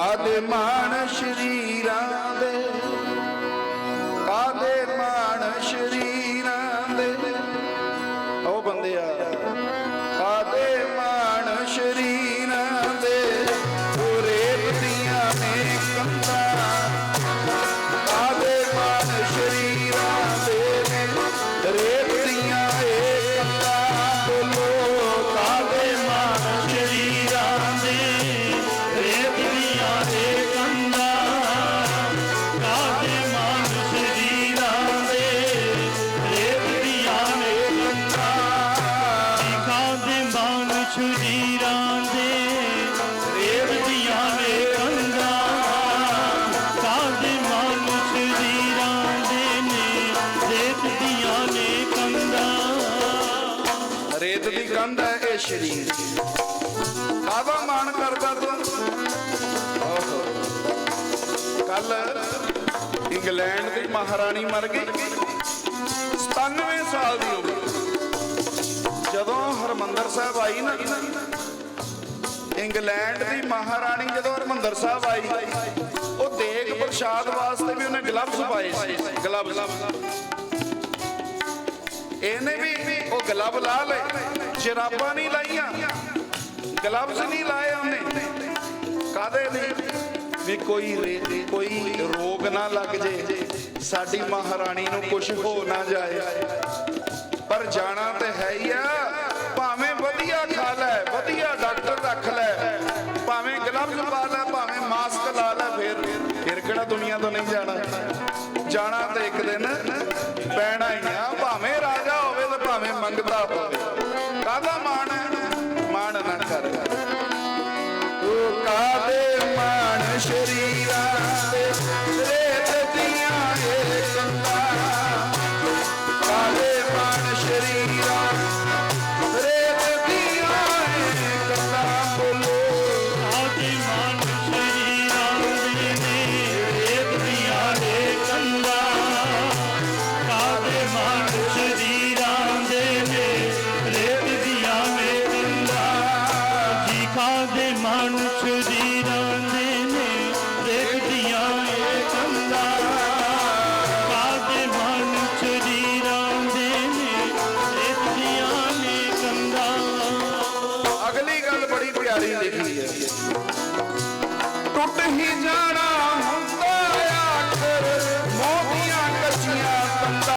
ਕਾਦੇ ਮਾਣ ਸ਼ਰੀਰਾਂ ਦੇ ਰੇਤ ਦੀ ਕੰਧ ਹੈ ਇਹ ਸ਼ਰੀਰ ਕਾਹਦਾ ਮਾਣ ਕਰਦਾ ਤੂੰ ਕੱਲ ਇੰਗਲੈਂਡ ਦੀ ਮਹਾਰਾਣੀ ਮਰ ਗਈ। 97 ਸਾਲ ਦੀ ਉਮਰ। ਜਦੋਂ ਹਰਮੰਦਰ ਸਾਹਿਬ ਆਈ ਨਾ, ਇੰਗਲੈਂਡ ਦੀ ਮਹਾਰਾਣੀ ਜਦੋਂ ਹਰਮੰਦਰ ਸਾਹਿਬ ਆਈ, ਉਹ ਦੇਗ ਪ੍ਰਸ਼ਾਦ ਵਾਸਤੇ ਵੀ ਉਹਨੇ ਗਲਵਜ਼ ਪਾਏ ਸੀ। ਗਲਵਜ਼ ਇਹਨੇ ਵੀ ਗਲਵ ਲਾ ਲਏ, ਜਰਾਬਾਂ ਨਹੀਂ ਲਾਈਆਂ ਗਲਵਜ਼ ਨਹੀਂ ਲਾਏ ਉਹਨੇ। ਕਾਦੇ ਲਈ? ਵੀ ਕੋਈ ਕੋਈ ਰੋਗ ਨਾ ਲੱਗ ਜੇ, ਸਾਡੀ ਮਹਾਰਾਣੀ ਨੂੰ ਕੁਝ ਹੋ ਨਾ ਜਾਏ। ਪਰ ਜਾਣਾ ਤੇ ਹੈ ਹੀ ਆ, ਭਾਵੇਂ ਵਧੀਆ ਖਾ ਲੈ, ਵਧੀਆ ਡਾਕਟਰ ਰੱਖ ਲੈ, ਭਾਵੇਂ ਗਲਵਜ਼ ਪਾ ਲੈ, ਭਾਵੇਂ ਮਾਸਕ ਲਾ ਲੈ, ਫਿਰ ਫਿਰ ਕਿਹੜਾ ਦੁਨੀਆ ਤੋਂ ਨਹੀਂ ਜਾਣਾ? எடுத்தா போகுது. கதை மான காதே. மான ਸਾਰੀ ਲਿਖੀ ਹੈ। ਟੁੱਟ ਹੀ ਜਾਣਾ ਹੁੰਦਾ ਆਖਰ।